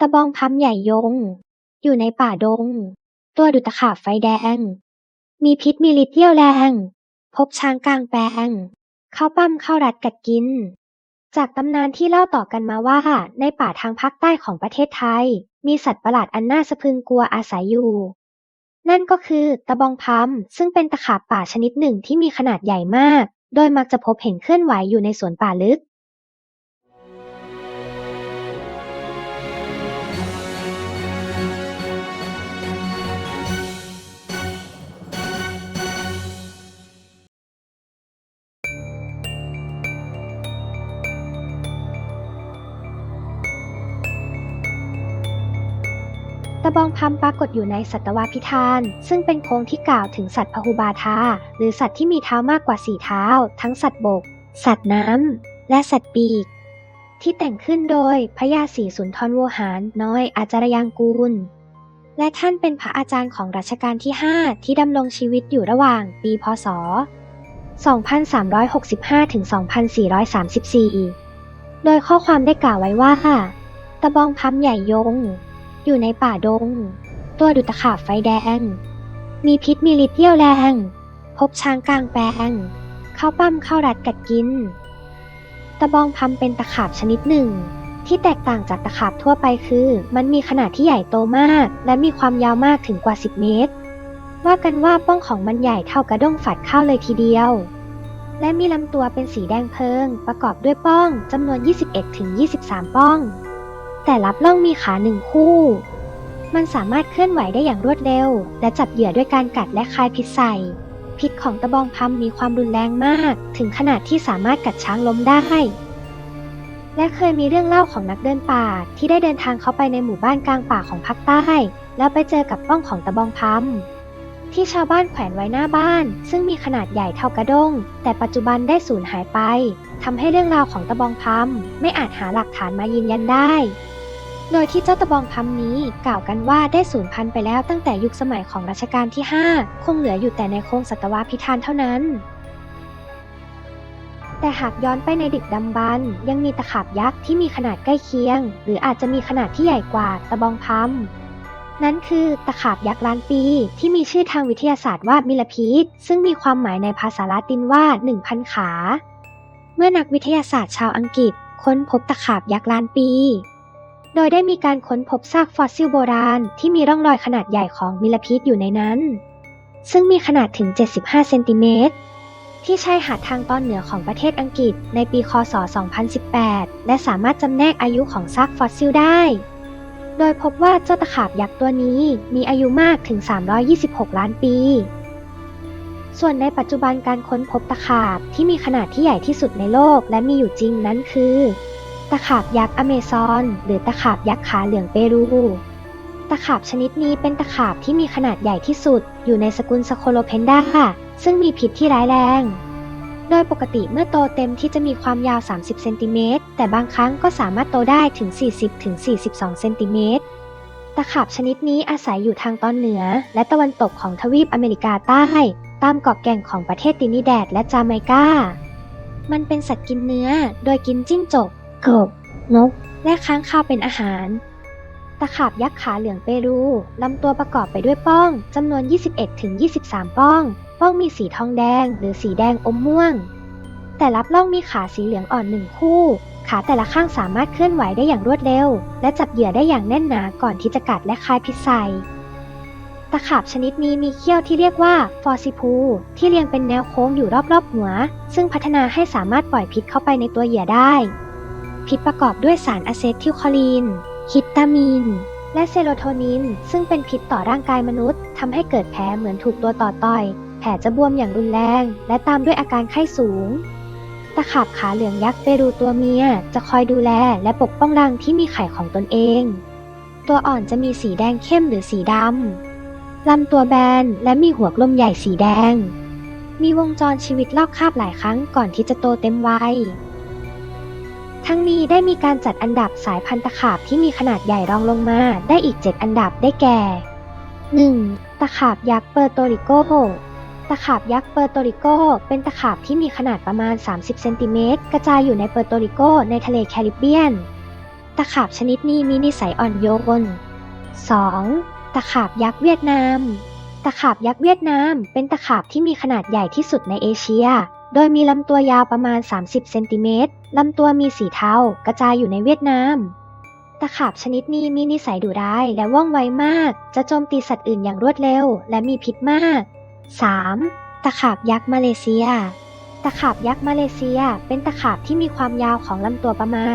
ตะบองพัมใหญ่ยง อยู่ในป่าดง ตัวดุตะขาบไฟแดง มีพิษมีฤทธิ์เรี่ยวแรง พบช้างกลางแปลง เข้าปั้มเข้ารัดกัดกิน จากตำนานที่เล่าต่อกันมาว่า ในป่าทางภาคใต้ของประเทศไทย มีสัตว์ประหลาดอันน่าสะพรึงกลัวอาศัยอยู่ นั่นก็คือตะบองพัมซึ่งเป็นตะขาบป่าชนิดหนึ่งที่มีขนาดใหญ่มาก โดยมักจะพบเห็นเคลื่อนไหวอยู่ในสวนป่าลึก ตะบองพัมปรากฏอยู่ในสัตวพิธาน ซึ่งเป็นโค้งที่กล่าวถึงสัตว์พหุบาทา หรือสัตว์ที่มีเท้ามากกว่าสี่เท้า ทั้งสัตว์บก สัตว์น้ำ และสัตว์ปีก ที่แต่งขึ้นโดยพระยาศรีสุนทรโวหาร น้อยอาจารยางกูล และท่านเป็นพระอาจารย์ของรัชกาลที่ 5 ที่ดำรงชีวิตอยู่ระหว่าง ปีพศ 2365 ถึง 2434 โดยข้อความได้กล่าวไว้ว่าตะบองพัมใหญ่ยง อยู่ในป่าดง ตัวดุจตะขาบไฟแดง มีพิษมีฤทธิ์เรี่ยวแรง พบช้างกลางแปลง เข้าปั้มเข้ารัดกัดกิน ตะบองพัมเป็นตะขาบชนิดหนึ่ง ที่แตกต่างจากตะขาบทั่วไปคือ มันมีขนาดที่ใหญ่โตมาก และมีความยาวมากถึงกว่า 10 เมตร ว่ากันว่าป้องของมันใหญ่เท่ากระด้งฝัดข้าวเลยทีเดียวและมีลำตัวเป็นสีแดงเพิง ประกอบด้วยป้องจำนวน 21-23 ป้อง แต่ลับล่องมีขาหนึ่งคู่ มันสามารถเคลื่อนไหวได้อย่างรวดเร็ว และจับเหยื่อด้วยการกัดและคายพิษใส่ พิษของตะบองพัมมีความรุนแรงมาก ถึงขนาดที่สามารถกัดช้างล้มได้ และเคยมีเรื่องเล่าของนักเดินป่า ที่ได้เดินทางเข้าไปในหมู่บ้านกลางป่าของภาคใต้ แล้วไปเจอกับป้องของตะบองพัมที่ชาวบ้านแขวนไว้หน้าบ้าน ซึ่งมีขนาดใหญ่เท่ากระด้ง แต่ปัจจุบันได้สูญหายไป ทำให้เรื่องราวของตะบองพัมไม่อาจหาหลักฐานมายืนยันได้ โดยที่เจ้าตะบองพัมนี้กล่าวกันว่าได้สูญพันธุ์ไปแล้วตั้งแต่ยุคสมัยของรัชกาลที่ 5 คงเหลืออยู่แต่ในโครงสัตวพิธานเท่านั้น แต่หากย้อนไปในดึกดำบรรยังมีตะขาบยักษ์ที่มีขนาดใกล้เคียง หรืออาจจะมีขนาดที่ใหญ่กว่าตะบองพัมนั่นคือตะขาบยักษ์ล้านปี ที่มีชื่อทางวิทยาศาสตร์ว่ามิลพีดซึ่งมีความหมายในภาษาละตินว่า 1,000 ขา เมื่อนักวิทยาศาสตร์ชาวอังกฤษ ค้นพบตะขาบยักษ์ล้านปี โดยได้มีการค้นพบซากฟอสซิลโบราณ ที่มีร่องรอยขนาดใหญ่ของมิลพีดอยู่ในนั้น ซึ่งมีขนาดถึง 75 เซนติเมตร ที่ชายหาดทางตอนเหนือของประเทศอังกฤษในปี คศ 2018 และสามารถจำแนกอายุของซากฟอสซิลได้ โดยพบว่าเจ้าตะขาบยักษ์ตัวนี้มีอายุมากถึง 326 ล้านปี ส่วนในปัจจุบันการค้นพบตะขาบที่มีขนาดที่ใหญ่ที่สุดในโลกและมีอยู่จริงนั้นคือ ตะขาบยักษ์อเมซอน หรือตะขาบยักษ์ขาเหลืองเปรูตะขาบชนิดนี้เป็นตะขาบที่มีขนาดใหญ่ที่สุด อยู่ในสกุลสโคโลเพนดาซึ่งมีพิษที่ร้ายแรง โดยปกติเมื่อโตเต็มที่จะมีความยาว 30 เซนติเมตร แต่บางครั้งก็สามารถโตได้ถึง 40ถึง42 เซนติเมตร ตะขาบชนิดนี้อาศัยอยู่ทางตอนเหนือ และตะวันตกของทวีปอเมริกาใต้ ตามเกาะแก่งของประเทศตินิแดดและจาเมกา มันเป็นสัตว์กินเนื้อ โดยกินจิ้งจก กบ นก และค้างคาวเป็นอาหาร ตะขาบยักษ์ขาเหลืองเปรูลำตัวประกอบไปด้วยป้องจำนวน 21-23 ป้อง ป้องมีสีทองแดง หรือสีแดงอมม่วง แต่รับล่องมีขาสีเหลืองอ่อนหนึ่งคู่ ขาแต่ละข้างสามารถเคลื่อนไหวได้อย่างรวดเร็ว และจับเหยื่อได้อย่างแน่นหนาก่อนที่จะกัดและคายพิษใส่ตะขาบชนิดนี้มีเขี้ยวที่เรียกว่าฟอซิพูที่เรียงเป็นแนวโค้งอยู่รอบๆหัว ซึ่งพัฒนาให้สามารถปล่อยพิษเข้าไปในตัวเหยื่อได้ พิษประกอบด้วยสารอะเซทิลคอลีนฮิตตามีน และเซโรโทนิน ซึ่งเป็นพิษต่อร่างกายมนุษย์ทำให้เกิดแผลเหมือนถูกตัวต่อต่อย แผลจะบวมอย่างรุนแรง และตามด้วยอาการไข้สูง ตะขาบขาเหลืองยักษ์เปรูตัวเมีย จะคอยดูแลและปกป้องรังที่มีไข่ของตนเอง ตัวอ่อนจะมีสีแดงเข้มหรือสีดำลำตัวแบนและมีหัวกลมใหญ่สีแดง มีวงจรชีวิตลอกคาบหลายครั้งก่อนที่จะโตเต็มวัย ทั้งนี้ได้มีการจัดอันดับสายพันธุ์ตะขาบที่มีขนาดใหญ่รองลงมาได้อีก 7 อันดับได้แก่ 1. ตะขาบยักษ์เปอร์โตริโก ตะขาบยักษ์เปอร์โตริโก เป็นตะขาบที่มีขนาดประมาณ 30 เซนติเมตรกระจายอยู่ในเปอร์โตริโกในทะเลแคริบเบียน ตะขาบชนิดนี้มีนิสัยอ่อนโยน 2. ตะขาบยักษ์เวียดนาม ตะขาบยักษ์เวียดนาม เป็นตะขาบที่มีขนาดใหญ่ที่สุดในเอเชีย โดยมีลำตัวยาวประมาณ 30 เซนติเมตร ลำตัวมีสีเทากระจายอยู่ในเวียดนาม ตะขาบชนิดนี้มีนิสัยดุร้ายและว่องไวมาก จะโจมตีสัตว์อื่นอย่างรวดเร็ว และมีพิษมาก 3. ตะขาบยักษ์มาเลเซีย ตะขาบยักษ์มาเลเซีย เป็นตะขาบที่มีความยาวของลำตัวประมาณ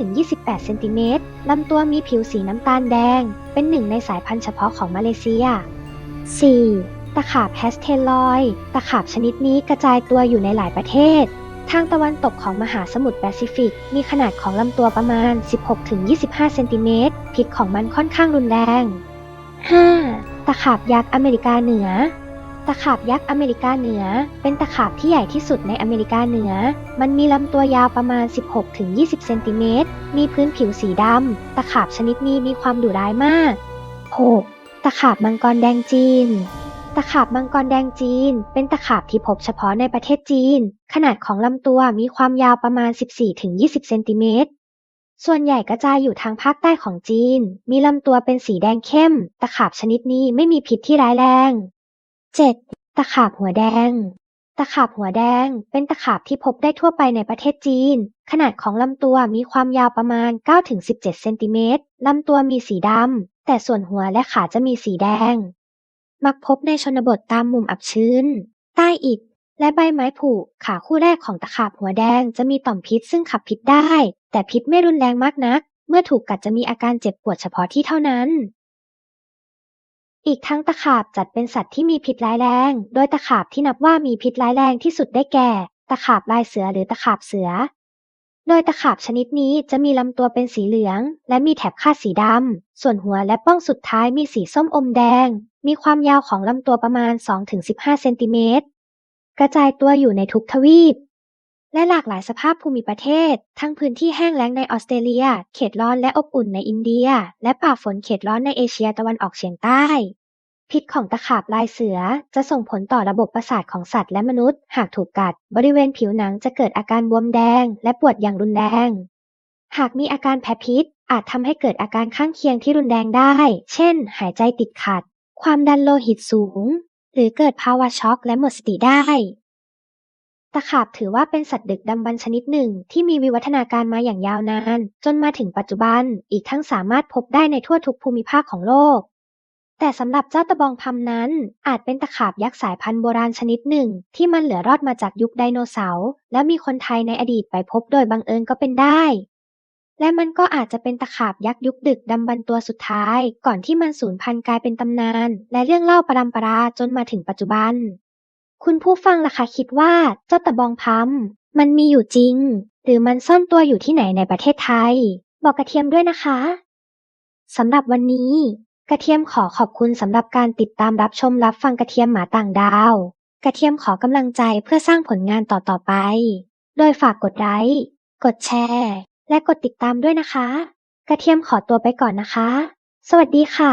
19-28 เซนติเมตร ลำตัวมีผิวสีน้ำตาลแดง เป็นหนึ่งในสายพันธุ์เฉพาะของมาเลเซีย 4. ตะขาบแฮสเทลอย ตะขาบชนิดนี้กระจายตัวอยู่ในหลายประเทศ ทางตะวันตกของมหาสมุทรแปซิฟิก มีขนาดของลำตัวประมาณ 16-25 เซนติเมตร พิษของมันค่อนข้างรุนแรง 5. ตะขาบยักษ์อเมริกาเหนือ ตะขาบยักษ์อเมริกาเหนือ เป็นตะขาบที่ใหญ่ที่สุดในอเมริกาเหนือ มันมีลำตัวยาวประมาณ 16-20 เซนติเมตร มีพื้นผิวสีดำ ตะขาบชนิดนี้มีความดุร้ายมาก 6. ตะขาบมังกรแดงจีน ตะขาบมังกรแดงจีน เป็นตะขาบที่พบเฉพาะในประเทศจีน ขนาดของลำตัวมีความยาวประมาณ 14-20 เซนติเมตร ส่วนใหญ่กระจายอยู่ทางภาคใต้ของจีน มีลำตัวเป็นสีแดงเข้ม ตะขาบชนิดนี้ไม่มีพิษที่ร้ายแรง 7. ตะขาบหัวแดง ตะขาบหัวแดง เป็นตะขาบที่พบได้ทั่วไปในประเทศจีน ขนาดของลำตัวมีความยาวประมาณ 9-17 เซนติเมตร ลำตัวมีสีดำ แต่ส่วนหัวและขาจะมีสีแดง มักพบในชนบทตามมุมอับชื้น ใต้อิฐ และใบไม้ผุขาคู่แรกของตะขาบหัวแดงจะมีต่อมพิษซึ่งขับพิษได้ แต่พิษไม่รุนแรงมากนัก เมื่อถูกกัดจะมีอาการเจ็บปวดเฉพาะที่เท่านั้น อีกทั้งตะขาบจัดเป็นสัตว์ที่มีพิษร้ายแรง โดยตะขาบที่นับว่ามีพิษร้ายแรงที่สุดได้แก่ ตะขาบลายเสือหรือตะขาบเสือ โดยตะขาบชนิดนี้จะมีลำตัวเป็นสีเหลือง และมีแถบคาดสีดำ ส่วนหัวและป้องสุดท้ายมีสีส้มอมแดง มีความยาวของลำตัวประมาณ 2-15 เซนติเมตร กระจายตัวอยู่ในทุกทวีป และหลากหลายสภาพภูมิประเทศ ทั้งพื้นที่แห้งแล้งในออสเตรเลีย เขตร้อนและอบอุ่นในอินเดีย และป่าฝนเขตร้อนในเอเชียตะวันออกเฉียงใต้ พิษของตะขาบลายเสือจะส่งผลต่อระบบประสาทของสัตว์และมนุษย์ หากถูกกัด บริเวณผิวหนังจะเกิดอาการบวมแดง และปวดอย่างรุนแรง หากมีอาการแพ้พิษ อาจทำให้เกิดอาการข้างเคียงที่รุนแรงได้ เช่น หายใจติดขัด ความดันโลหิตสูง หรือเกิดภาวะช็อกและหมดสติได้ตะขาบถือว่าเป็นสัตว์ดึกดำบรรพ์ชนิดหนึ่งที่มีวิวัฒนาการมาอย่างยาวนาน จนมาถึงปัจจุบัน อีกทั้งสามารถพบได้ในทั่วทุกภูมิภาคของโลก แต่สำหรับเจ้าตะบองพัมนั้น อาจเป็นตะขาบยักษ์สายพันธุ์โบราณชนิดหนึ่ง ที่มันเหลือรอดมาจากยุคไดโนเสาร์และมีคนไทยในอดีตไปพบโดยบังเอิญก็เป็นได้ และมันก็อาจจะเป็นตะขาบยักษ์ยุคดึกดำบรรพ์ตัวสุดท้าย ก่อนที่มันสูญพันธุ์กลายเป็นตำนาน และเรื่องเล่าปรำปราจนมาถึงปัจจุบัน คุณผู้ฟังล่ะคะคิดว่าเจ้าตะบองพัมมันมีอยู่จริง หรือมันซ่อนตัวอยู่ที่ไหนในประเทศไทย บอกกระเทียมด้วยนะคะสำหรับวันนี้ กระเทียมขอขอบคุณสำหรับการติดตามรับชมรับฟังกระเทียมหมาต่างดาว กระเทียมขอกำลังใจเพื่อสร้างผลงานต่อๆไป โดยฝากกดไลค์ กดแชร์ และกดติดตามด้วยนะคะ กระเทียมขอตัวไปก่อนนะคะ สวัสดีค่ะ